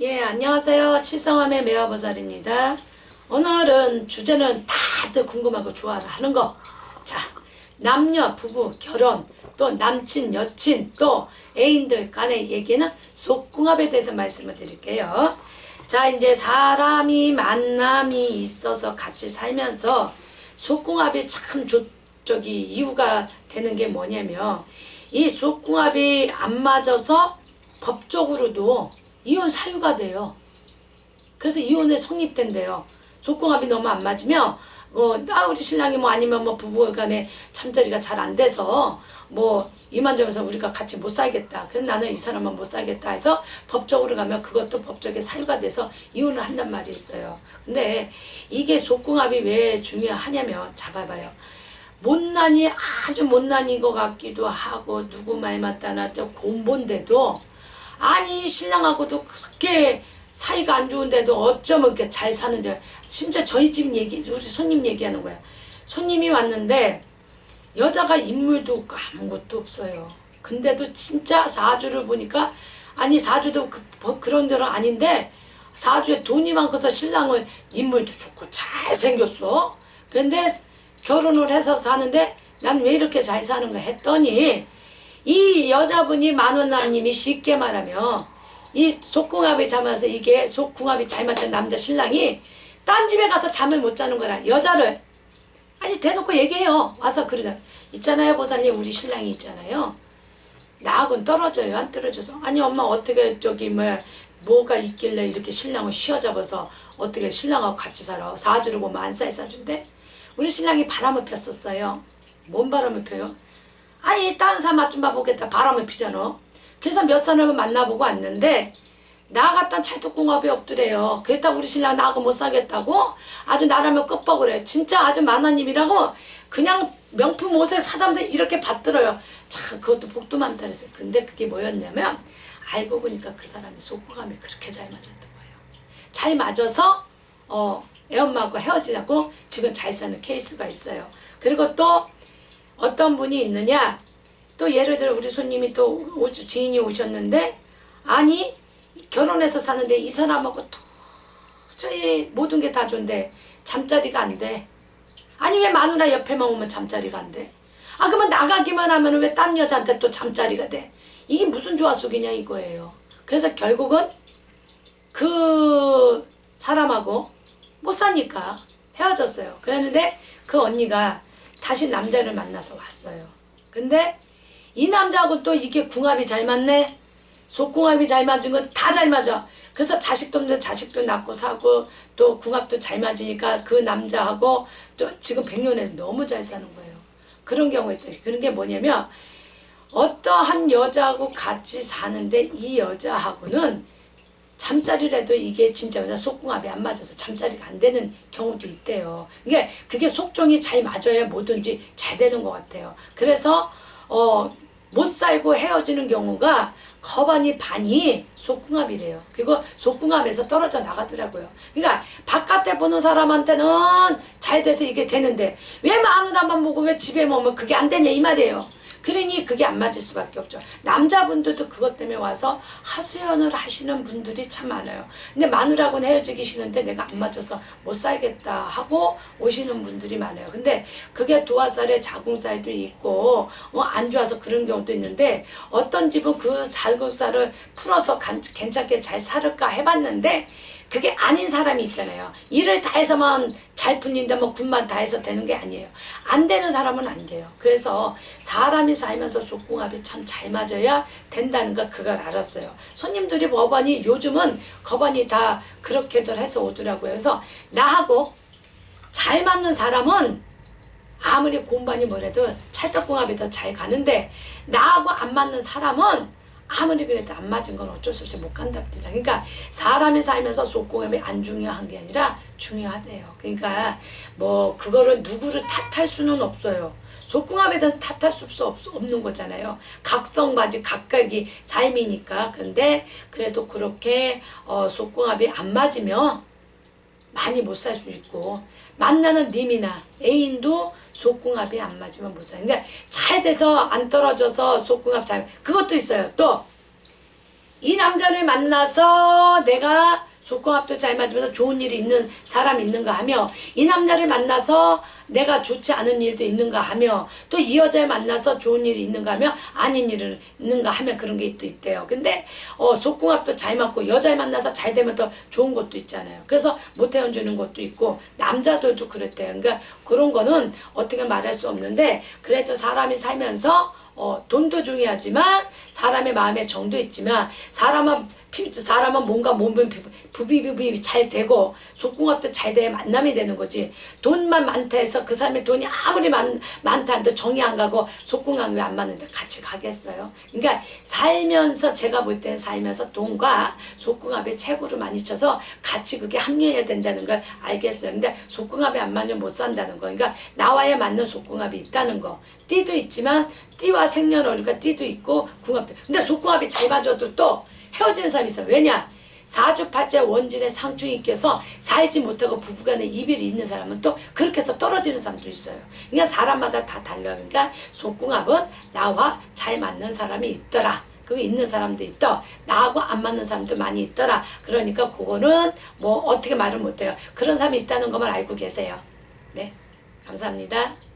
예, 안녕하세요. 칠성함의 매화보살입니다. 오늘은 주제는 다들 궁금하고 좋아하는 거. 자, 남녀, 부부, 결혼, 또 남친, 여친, 또 애인들 간의 얘기는 속궁합에 대해서 말씀을 드릴게요. 자, 이제 사람이 만남이 있어서 같이 살면서 속궁합이 참 좋, 저기 이유가 되는 게 뭐냐면 이 속궁합이 안 맞아서 법적으로도 이혼 사유가 돼요. 그래서 이혼에 성립된대요. 속궁합이 너무 안 맞으면 어, 아 우리 신랑이 뭐 아니면 뭐 부부간에 잠자리가 잘 안 돼서 뭐 이만저만해서 우리가 같이 못 살겠다. 그래서 나는 이 사람만 못 살겠다 해서 법적으로 가면 그것도 법적인 사유가 돼서 이혼을 한단 말이 있어요. 근데 이게 속궁합이 왜 중요하냐면 잡아봐요. 못난이 아주 못난인 것 같기도 하고 누구 말 맞다나 또 곰본데도 아니 신랑하고도 그렇게 사이가 안 좋은데도 어쩌면 이렇게 잘 사는데 심지어 저희 집 얘기 우리 손님 얘기하는 거야. 손님이 왔는데 여자가 인물도 없고 아무것도 없어요. 근데도 진짜 사주를 보니까 아니 사주도 그, 뭐 그런 데는 아닌데 사주에 돈이 많고서 신랑은 인물도 좋고 잘생겼어. 근데 결혼을 해서 사는데 난 왜 이렇게 잘 사는가 했더니 이 여자분이 만원남님이 쉽게 말하면 이 속궁합이 잠아서 이게 속궁합이 잘 맞던 남자 신랑이 딴 집에 가서 잠을 못 자는 거라 여자를. 아니 대놓고 얘기해요. 와서 그러자 있잖아요 보살님. 우리 신랑이 있잖아요. 나하고는 떨어져요 안 떨어져서. 아니 엄마 어떻게 저기 뭐 뭐가 있길래 이렇게 신랑을 쉬어잡아서 어떻게 신랑하고 같이 살아? 사주를 보면 안 싸이 사준대? 우리 신랑이 바람을 폈었어요. 뭔 바람을 펴요 아니 다른 사람 맛 좀 봐보겠다 바람을 피잖아. 그래서 몇 사람을 만나보고 왔는데 나 같던 찰떡궁합이 없더래요. 그랬다 우리 신랑 나하고 못 사겠다고 아주 나라면 끝버그래 진짜 아주 만화님이라고 그냥 명품 옷을 사담서 이렇게 받들어요. 참 그것도 복도 많다 그랬어요 근데 그게 뭐였냐면 알고 보니까 그 사람이 속궁합이 그렇게 잘 맞았던 거예요. 잘 맞아서 어 애엄마하고 헤어지자고 지금 잘 사는 케이스가 있어요. 그리고 또 어떤 분이 있느냐 또 예를 들어 우리 손님이 또 오- 지인이 오셨는데 아니 결혼해서 사는데 이 사람하고 도저히 모든 게 다 좋은데 잠자리가 안 돼. 아니 왜 마누라 옆에만 오면 잠자리가 안 돼? 아 그러면 나가기만 하면 왜 딴 여자한테 또 잠자리가 돼? 이게 무슨 조화 속이냐 이거예요. 그래서 결국은 그 사람하고 못 사니까 헤어졌어요. 그랬는데 그 언니가 다시 남자를 만나서 왔어요. 근데 이 남자하고 또 이게 궁합이 잘 맞네. 속궁합이 잘 맞은 건 다 잘 맞아. 그래서 자식도 없는데 자식도 낳고 사고 또 궁합도 잘 맞으니까 그 남자하고 또 지금 백년에서 너무 잘 사는 거예요. 그런 있다. 그런 게 뭐냐면 어떠한 여자하고 같이 사는데 이 여자하고는 잠자리라도 이게 진짜 그냥 속궁합이 안 맞아서 잠자리가 안 되는 경우도 있대요. 이게 그게 속종이 잘 맞아야 뭐든지 잘 되는 것 같아요. 그래서 어, 못 살고 헤어지는 경우가 거반이 반이 속궁합이래요. 그리고 속궁합에서 떨어져 나가더라고요. 그러니까 바깥에 보는 사람한테는 잘 돼서 이게 되는데 왜 마누라만 보고 왜 집에 오면 그게 안 되냐 이 말이에요. 그러니 그게 안 맞을 수밖에 없죠. 남자분들도 그것 때문에 와서 하소연을 하시는 분들이 참 많아요. 근데 마누라고는 헤어지기 싫은데 내가 안 맞아서 못 살겠다 하고 오시는 분들이 많아요. 근데 그게 도화살에 자궁살도 있고 어, 안 좋아서 그런 경우도 있는데 어떤 집은 그 자궁살을 풀어서 간- 괜찮게 잘 살을까 해봤는데 그게 아닌 사람이 있잖아요. 일을 다 해서만 잘 풀린다 뭐 군만 다 해서 되는 게 아니에요. 안 되는 사람은 안 돼요. 그래서 사람 이 살면서 속궁합이 참 잘 맞아야 된다는 걸 그걸 알았어요. 손님들이 법안이 요즘은 법안이 다 그렇게들 해서 오더라고요. 그래서 나하고 잘 맞는 사람은 아무리 공반이 뭐래도 찰떡궁합이 더 잘 가는데 나하고 안 맞는 사람은 아무리 그래도 안 맞은 건 어쩔 수 없이 못 간답니다. 그러니까 사람이 살면서 속궁합이 안 중요한 게 아니라 중요하대요. 그러니까 뭐 그거를 누구를 탓할 수는 없어요. 속궁합에 대해서 탓할 수 없, 없는 거잖아요. 각성맞이 각각이 삶이니까. 근데 그래도 그렇게 어, 속궁합이 안 맞으면 많이 못 살 수 있고 만나는 님이나 애인도 속궁합이 안 맞으면 못 살. 근데 잘 돼서 안 떨어져서 속궁합 잘 그것도 있어요. 또 이 남자를 만나서 내가 속궁합도 잘 맞으면서 좋은 일이 있는 사람이 있는가 하며 이 남자를 만나서 내가 좋지 않은 일도 있는가 하며 또 이 여자를 만나서 좋은 일이 있는가 하며 아닌 일은 있는가 하며 그런 게또 있대요. 근데 어, 속궁합도 잘 맞고 여자를 만나서 잘 되면 더 좋은 것도 있잖아요. 그래서 못 헤어지는 것도 있고 남자들도 그랬대요. 그러니까 그런 거는 어떻게 말할 수 없는데 그래도 사람이 살면서 어, 돈도 중요하지만 사람의 마음의 정도 있지만 사람은 피- 사람은 뭔가 몸은 부비부비 잘 되고 속궁합도 잘 돼야 만남이 되는 거지 돈만 많다 해서 그 사람의 돈이 아무리 많, 많다 해도 정이 안 가고 속궁합이 왜안 맞는데 같이 가겠어요? 그러니까 살면서 제가 볼 때는 살면서 돈과 속궁합이 최고로 많이 쳐서 같이 그게 합류해야 된다는 걸 알겠어요. 근데 속궁합이 안 맞으면 못 산다는 거. 그러니까 나와야 맞는 속궁합이 있다는 거. 띠도 있지만 띠와 생년월일과 띠도 있고 궁합도. 근데 속궁합이 잘 맞아도 또 헤어지는 사람이 있어 왜냐 사주팔자 원진의 상충이께서 살지 못하고 부부간에 이별이 있는 사람은 또 그렇게 해서 떨어지는 사람도 있어요 그러니까 사람마다 다 달라 그러니까 속궁합은 나와 잘 맞는 사람이 있더라 그게 있는 사람도 있다. 나하고 안 맞는 사람도 많이 있더라. 그러니까 그거는 뭐 어떻게 말을 못해요. 그런 사람이 있다는 것만 알고 계세요. 네. 감사합니다.